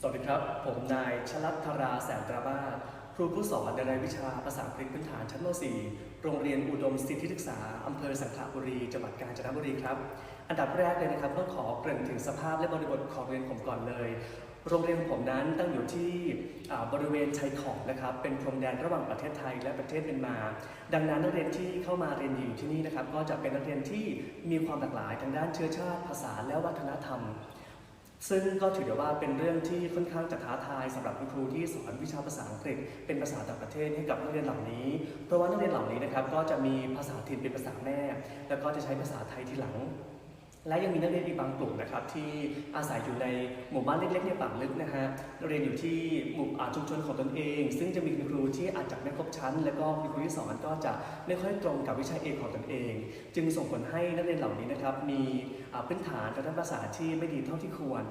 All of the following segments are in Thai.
สวัสดีครับ ผมนายชลัทธราแสนตราบ้าครูผู้สอนในรายวิชาภาษาอังกฤษพื้นฐานชั้นม .4 โรงเรียนอุดมสถิศึกษา อำเภอสังขละบุรี จังหวัดกาญจนบุรีครับ อันดับแรกเลยนะครับต้องขอเกริ่นถึงสภาพและบริบทของโรงเรียนผมก่อนเลย โรงเรียนของผมนั้นตั้งอยู่ที่บริเวณชายขอบนะครับ เป็นพรมแดนระหว่างประเทศไทยและประเทศเมียนมา ดังนั้นนักเรียนที่เข้ามาเรียนอยู่ที่นี่นะครับ ก็จะเป็นนักเรียนที่มีความหลากหลายทางด้านเชื้อชาติ ภาษาและวัฒนธรรม ซึ่งก็ถือได้ว่าเป็นเรื่องที่ค่อนข้างจะท้าทายสำหรับคุณครูที่สอนวิชาภาษาอังกฤษเป็นภาษาต่างประเทศให้กับนักเรียนเหล่านี้ เพราะว่านักเรียนเหล่านี้นะครับก็จะมีภาษาถิ่นเป็นภาษาแม่ แล้วก็จะใช้ภาษาไทยทีหลัง และยังมีนักเรียนอีกบางกลุ่มนะครับที่อาศัยอยู่ในหมู่บ้านเล็กๆในป่าลึกนะฮะเรียนอยู่ที่หมู่อาชุมชนของตนเอง ซึ่งจะมีคุณครูที่อาจจะไม่ครบชั้น และก็คุณครูที่สอนก็จะไม่ค่อยตรงกับวิชาเอกของตนเอง จึงส่งผลให้นักเรียนเหล่านี้นะครับมีพื้นฐานกางด้านภาษาที่ไม่ดีเท่าที่ควร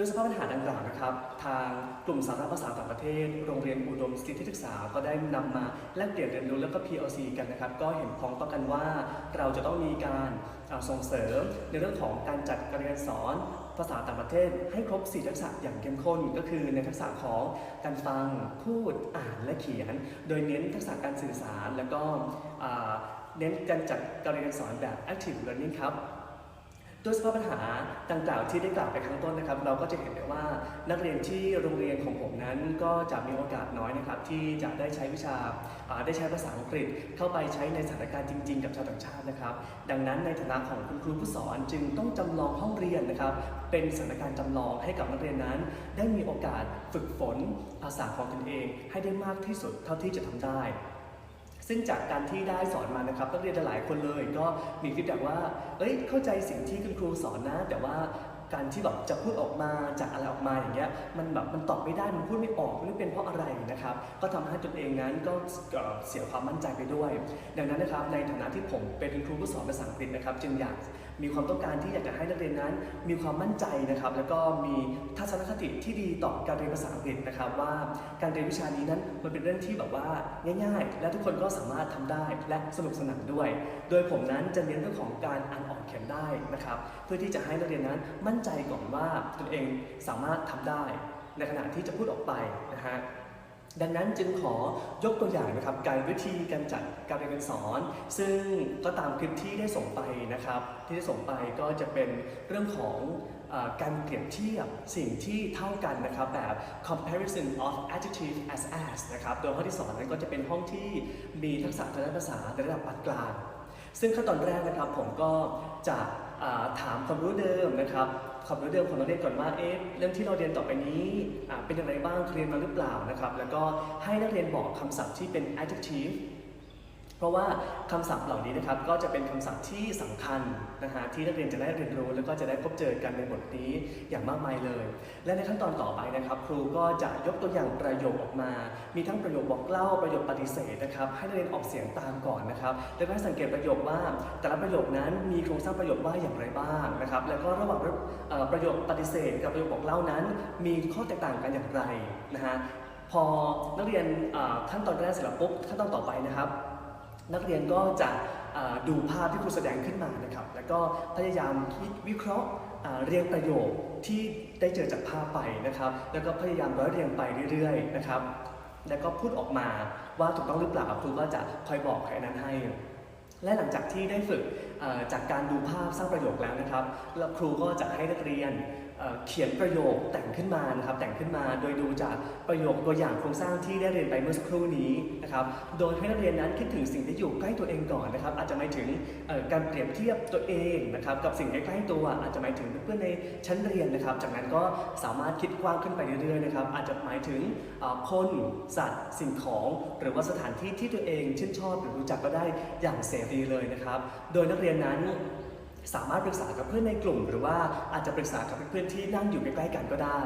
ด้วยสภาพปัญหาดังกล่าวนะครับ ทางกลุ่มสาระภาษาต่างประเทศ โรงเรียนอุดมสถิศึกษา ก็ได้นำมาแลกเปลี่ยนเรียนรู้แล้วก็ PLC กันนะครับ ก็เห็นพ้องต้องกันว่าเราจะต้องมีการาส่งเสริมในเรื่องของการจัดการเรียนสอนภาษาต่างประเทศให้ครบ 4 ทักษะอย่างเข้มข้น ก็คือในทักษะของการฟัง พูด อ่าน และเขียน โดยเน้นทักษะการสื่อสาร แล้วก็เน้นการจัดการเรียนสอนแบบ active learning ครับ ด้วยสภาพปัญหาดังกล่าวที่ได้กล่าวไปข้างต้นนะครับ เราก็จะเห็นได้ว่านักเรียนที่โรงเรียนของผมนั้นก็จะมีโอกาสน้อยนะครับ ที่จะได้ใช้วิชาอ่าได้ใช้ภาษาอังกฤษ เข้าไปใช้ในสถานการณ์จริง ๆ กับชาวต่างชาตินะครับ ดังนั้นในฐานะของคุณครูผู้สอนจึงต้องจำลองห้องเรียนนะครับ เป็นสถานการณ์จำลองให้กับนักเรียนนั้น ได้มีโอกาสฝึกฝนภาษาของตนเอง ให้ได้มากที่สุดเท่าที่จะทำได้ ซึ่งจากการที่ได้สอนมานะครับนักเรียนหลายคนเลยก็มีฟีดแบ็ว่า เอ้ย เข้าใจสิ่งที่คุณครูสอนนะ แต่ว่าการที่แบบจะพูดออกมาจากอะไรออกมาอย่างเงี้ยมันแบบมันตอบไม่ได้มันพูดไม่ออกไม่รู้เป็นเพราะอะไรนะครับ ก็ทำให้ตนเองนั้นก็เสียความมั่นใจไปด้วย ดังนั้นนะครับในฐานะที่ผมเป็นครูผู้สอนภาษาอังกฤษนะครับ จึงอยาก มีความต้องการที่อยากจะให้นักเรียนนั้น มีความมั่นใจนะครับ แล้วก็มีทัศนคติที่ดีต่อการเรียนภาษาอังกฤษนะครับ ว่าการเรียนวิชานี้นั้นมันเป็นเรื่องที่แบบว่าง่าย ๆ และทุกคนก็สามารถทำได้และสนุกสนานด้วย โดยผมนั้นจะเน้นเรื่องของการอ่านออกเขียนได้นะครับ เพื่อที่จะให้นักเรียนนั้นมั่นใจก่อนว่าตนเองสามารถทำได้ ในขณะที่จะพูดออกไปนะฮะ ดังนั้นจึงขอยกตัวอย่างนะครับการวิธีการจัดการเรียนการสอน ซึ่งก็ตามคลิปที่ได้ส่งไปนะครับ ที่ได้ส่งไปก็จะเป็นเรื่องของอการเปรียบเทียบสิ่งที่เท่ากันนะครับแบบ comparison of adjective as as นะครับโดยห้องที่สอนนั้นก็จะเป็นห้องที่มีทักษะทางด้านภาษาในระดับปานกลาง ซึ่งขั้นตอนแรกนะครับผมก็จะถามความรู้เดิมนะครับความรู้เดิมของนักเรียนก่อนว่าเอ๊ะเรื่องที่เราเรียนต่อไปนี้เป็นอย่างไรบ้างเรียนมาหรือเปล่านะครับ แล้วก็ให้นักเรียนบอกคำศัพท์ที่เป็น adjective เพราะว่าคำศัพท์เหล่านี้นะครับก็จะเป็นคำศัพท์ที่สำคัญนะฮะที่นักเรียนจะได้เรียนรู้ แล้วก็จะได้พบเจอกันในบทนี้อย่างมากมายเลย และในขั้นตอนต่อไปนะครับ ครูก็จะยกตัวอย่างประโยคออกมา มีทั้งประโยคบอกเล่าประโยคปฏิเสธนะครับให้นักเรียนออกเสียงตามก่อนนะครับแล้วก็ให้สังเกตประโยคว่า แต่ละประโยคนั้นมีโครงสร้างประโยคว่าอย่างไรบ้างนะครับแล้วก็ระหว่างประโยคปฏิเสธ กับประโยคบอกเล่านั้น มีข้อแตกต่างกันอย่างไรนะฮะพอนักเรียนขั้นตอนแรกเสร็จแล้วปุ๊บขั้นตอนต่อไปนะครับ นักเรียนก็จะดูภาพที่ครูแสดงขึ้นมานะครับ แล้วก็พยายามคิดวิเคราะห์เรียงประโยคที่ได้เจอจากภาพไปนะครับ แล้วก็พยายามร้อยเรียงไปเรื่อยๆนะครับ แล้วก็พูดออกมาว่าถูกต้องหรือเปล่าครูก็จะคอยบอกคอยแนะนให้ และหลังจากที่ได้ฝึก จากการดูภาพสร้างประโยคแล้วนะครับแล้วครูก็จะให้นักเรียนเเขียนประโยคแต่งขึ้นมานะครับแต่งขึ้นมาโดยดูจากประโยคตัวอย่างโครงสร้างที่ได้เรียนไปเมื่อสักครู่นี้นะครับโดยให้นักเรียนนั้นคิดถึงสิ่งที่อยู่ใกล้ตัวเองก่อนนะครับ อาจจะหมายถึงการเปรียบเทียบตัวเองนะครับกับสิ่งใกล้ตัว อาจจะหมายถึงเพื่อนในชั้นเรียนนะครับ จากนั้นก็สามารถคิดกว้างขึ้นไปเรื่อยๆนะครับอาจจะหมายถึงคนสัตว์สิ่งของ หรือว่าสถานที่ที่ตัวเองชื่นชอบหรือรู้จักก็ได้อย่างเสรีเลยนะครับ โดยนักเรียนนั้นสามารถปรึกษากับเพื่อนในกลุ่ม หรือว่าอาจจะปรึกษากับเพื่อนที่นั่งอยู่ใกล้ๆกันก็ได้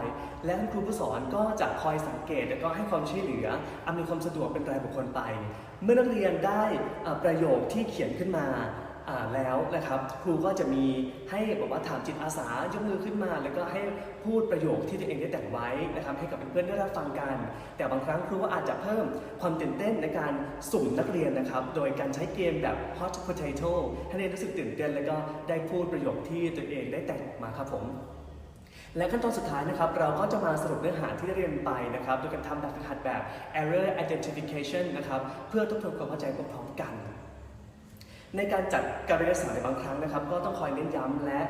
และคุณครูผู้สอนก็จะคอยสังเกต และก็ให้ความช่วยเหลืออำนวยความสะดวกเป็นรายบุคคลไป เมื่อนักเรียนได้ประโยคที่เขียนขึ้นมาอ่าแล้วนะครับ ครูก็จะมีให้บอกว่าถามจิตอาสายกมือขึ้นมา แล้วก็ให้พูดประโยคที่ตัวเองได้แต่งไว้นะครับ ให้กับเพื่อนๆได้รับฟังกัน แต่บางครั้งครูก็อาจจะเพิ่มความตื่นเต้นในการสุ่มนักเรียนนะครับ โดยการใช้เกมแบบ hot potato ให้นักเรียนรู้สึกตื่นเต้น แล้วก็ได้พูดประโยคที่ตัวเองได้แต่งออกมาครับผม และขั้นตอนสุดท้ายนะครับ เราก็จะมาสรุปเนื้อหาที่ได้เรียนไปนะครับ โดยการทำแบบฝึกหัดแบบ error identification นะครับ เพื่อทบทวนความเข้าใจพร้อมๆกัน ในการจัดการเรียนการสอนในบางครั้งนะครับ ก็ต้องคอยเน้นย้ำและ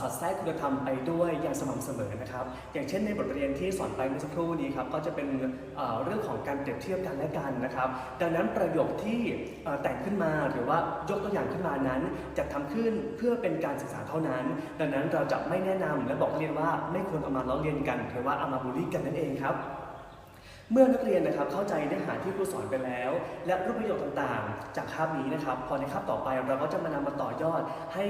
สอดแทรกคุณธรรมไปด้วยอย่างสม่ำเสมอนะครับ อย่างเช่นในบทเรียนที่สอนไปเมื่อสักครู่นี้ครับก็จะเป็นเรื่องของการเปรียบเทียบกันและกันนะครับ ดังนั้นประโยคที่แต่งขึ้นมาหรือว่ายกตัวอย่างขึ้นมานั้น จะทำขึ้นเพื่อเป็นการศึกษาเท่านั้น ดังนั้นเราจะไม่แนะนำและบอกนักเรียนว่าไม่ควรเอามาล้อเลียนกันหรือว่าเอามาบูลลี่กันนั่นเองครับ เมื่อนักเรียนนะครับเข้าใจเนื้อหาที่ครูสอนไปแล้ว และรูปประโยคต่างๆ จากคาบนี้นะครับ พอในคาบต่อไปเราก็จะมานำมาต่อยอดให้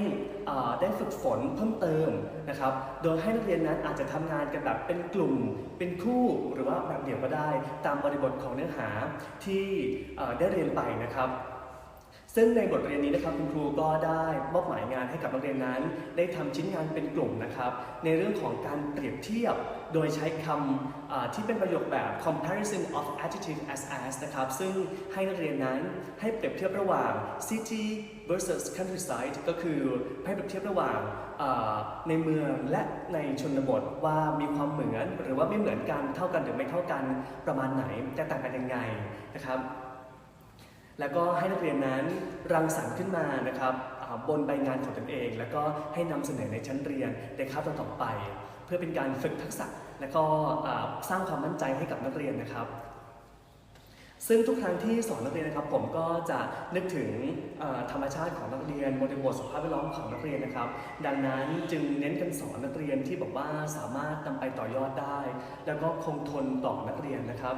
ได้ฝึกฝนเพิ่มเติมนะครับ โดยให้นักเรียนนั้นอาจจะทำงานกันแบบเป็นกลุ่ม เป็นคู่หรือว่าแบบเดี่ยวก็ได้ ตามบริบทของเนื้อหาที่ได้เรียนไปนะครับ ซึ่งในบทเรียนนี้นะครับคุณครูก็ได้มอบหมายงานให้กับนักเรียนนั้น ได้ทำชิ้นงานเป็นกลุ่มนะครับ ในเรื่องของการเปรียบเทียบ โดยใช้คำที่เป็นประโยคแบบ comparison of adjective as as นะครับ ซึ่งให้นักเรียนนั้นให้เปรียบเทียบระหว่าง city versus countryside ก็คือให้เปรียบเทียบระหว่างในเมืองและในชนบทว่ามีความเหมือนหรือว่าไม่เหมือนกันเท่ากันหรือไม่เท่ากันประมาณไหนแตกต่างกันยังไงนะครับ แล้วก็ให้นักเรียนนั้นรังสรรค์ขึ้นมานะครับบนใบงานของตนเอง แล้วก็ให้นำเสนอในชั้นเรียนในคาบต่อไป เพื่อเป็นการฝึกทักษะ และก็สร้างความมั่นใจให้กับนักเรียนนะครับ ซึ่งทุกครั้งที่สอนนักเรียนนะครับ ผมก็จะนึกถึงธรรมชาติของนักเรียนบริบทสภาพแวดล้อมของนักเรียนนะครับ ดังนั้นจึงเน้นกันสอนนักเรียนที่บอกว่าสามารถนำไปต่อยอดได้ แล้วก็คงทนต่อนักเรียนนะครับ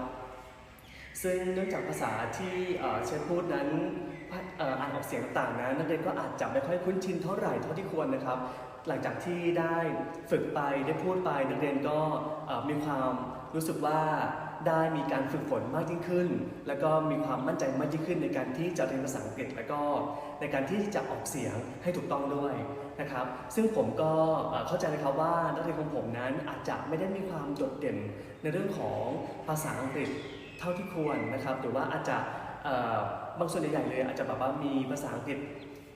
ซึ่งเนื่องจากภาษาที่เอ่อใช้พูดนั้นอ่านออกเสียงต่างๆนะนักเรียนก็อาจจะไม่ค่อยคุ้นชินเท่าไหร่เท่าที่ควรนะครับ หลังจากที่ได้ฝึกไปได้พูดไปนักเรียนก็มีความรู้สึกว่าได้มีการฝึกฝนมากยิ่งขึ้น แล้วก็มีความมั่นใจมากยิ่งขึ้นในการที่จะเรียนภาษาอังกฤษ แล้วก็ในการที่จะออกเสียงให้ถูกต้องด้วยนะครับ ซึ่งผมก็เอ่อเข้าใจนะครับว่านักเรียนของผมนั้นอาจจะไม่ได้มีความโดดเด่นในเรื่องของภาษาอังกฤษ เท่าที่ควรนะครับหรือว่าอาจจะบางส่วนใหญ่ๆเลย อาจจะแบบว่ามีภาษาอังกฤษ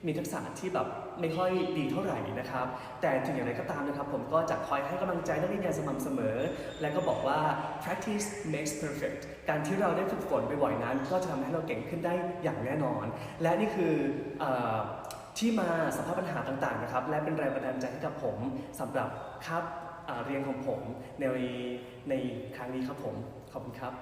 มีทักษะที่แบบไม่ค่อยดีเท่าไหร่นะครับ แต่ถึงอย่างไรก็ตามนะครับ ผมก็จะคอยให้กำลังใจนักเรียนอย่างสม่ำเสมอ และก็บอกว่า practice makes perfect การที่เราได้ฝึกฝนบ่อยๆนั้น ก็จะทำให้เราเก่งขึ้นได้อย่างแน่นอน และนี่คืออที่มาสภาพปัญหาต่างๆนะครับ และเป็นแรงบันดาลใจให้กับผมสำหรับคาบเรียนของผมในในครั้งนี้ครับผม ขอบคุณครับ